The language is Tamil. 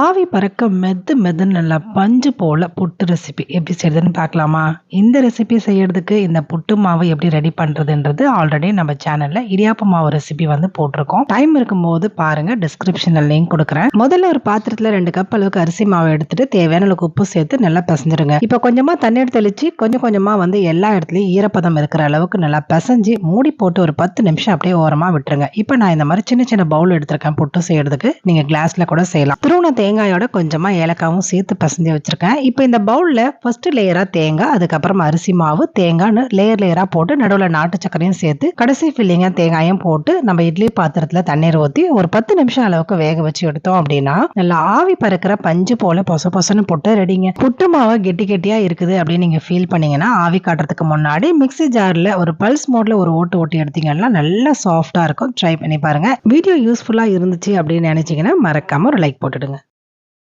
ஆவி பறக்க மெது மெது நல்லா பஞ்சு போல புட்டு ரெசிபி எப்படி செய்யறதுன்னு பார்க்கலாமா? இந்த ரெசிபி செய்யறதுக்கு இந்த புட்டு மாவு எப்படி ரெடி பண்றதுன்றது ஆல்ரெடி நம்ம சேனல்ல இடியாப்ப மாவு ரெசிபி வந்து போட்டிருக்கோம். டைம் இருக்கும்போது பாருங்க டிஸ்கிரிப்ஷன்ல லிங்க் கொடுக்குறேன். முதல்ல ஒரு பாத்திரத்துல ரெண்டு கப் அளவுக்கு அரிசி மாவு எடுத்துட்டு தேவையான அளவுக்கு உப்பு சேர்த்து நல்லா பிசைஞ்சிருங்க. இப்போ கொஞ்சமா தண்ணீர் தெளிச்சு கொஞ்சம் கொஞ்சமா வந்து எல்லா இடத்துலயும் ஈரப்பதம் இருக்கிற அளவுக்கு நல்லா பிசைஞ்சு மூடி போட்டு ஒரு பத்து நிமிஷம் அப்படியே ஓரமா விட்டுருங்க. இப்போ நான் இந்த மாதிரி சின்ன சின்ன பவுல் எடுத்திருக்கேன் புட்டு செய்யறதுக்கு. நீங்க கிளாஸ்ல கூட செய்யலாம். திருவண்ண தேங்காயோட கொஞ்சமாக ஏலக்காவும் சேர்த்து பசஞ்சு வச்சுருக்கேன். இப்போ இந்த பவுலில் ஃபஸ்ட்டு லேயராக தேங்காய் அதுக்கப்புறம் அரிசி மாவு தேங்காய்னு லேயர் லேயராக போட்டு நடுவில் நாட்டு சக்கரையும் சேர்த்து கடைசி ஃபில்லிங்காக தேங்காயும் போட்டு நம்ம இட்லி பாத்திரத்தில் தண்ணீர் ஊற்றி ஒரு பத்து நிமிஷம் அளவுக்கு வேக வச்சு எடுத்தோம் அப்படின்னா நல்லா ஆவி பறக்கிற பஞ்சு போல பொச பொசன்னு போட்டு ரெடிங்க. புட்டு மாவு கெட்டி கெட்டியாக இருக்குது அப்படின்னு நீங்கள் ஃபீல் பண்ணீங்கன்னா ஆவி காட்டுறதுக்கு முன்னாடி மிக்ஸி ஜாரில் ஒரு பல்ஸ் மோட்ல ஒரு ஓட்டு ஓட்டி எடுத்தீங்கன்னா நல்லா சாஃப்டாக இருக்கும். ட்ரை பண்ணி பாருங்கள் வீடியோ யூஸ்ஃபுல்லாக இருந்துச்சு அப்படின்னு நினச்சிங்கன்னா மறக்காமல் ஒரு லைக் போட்டுடுங்க.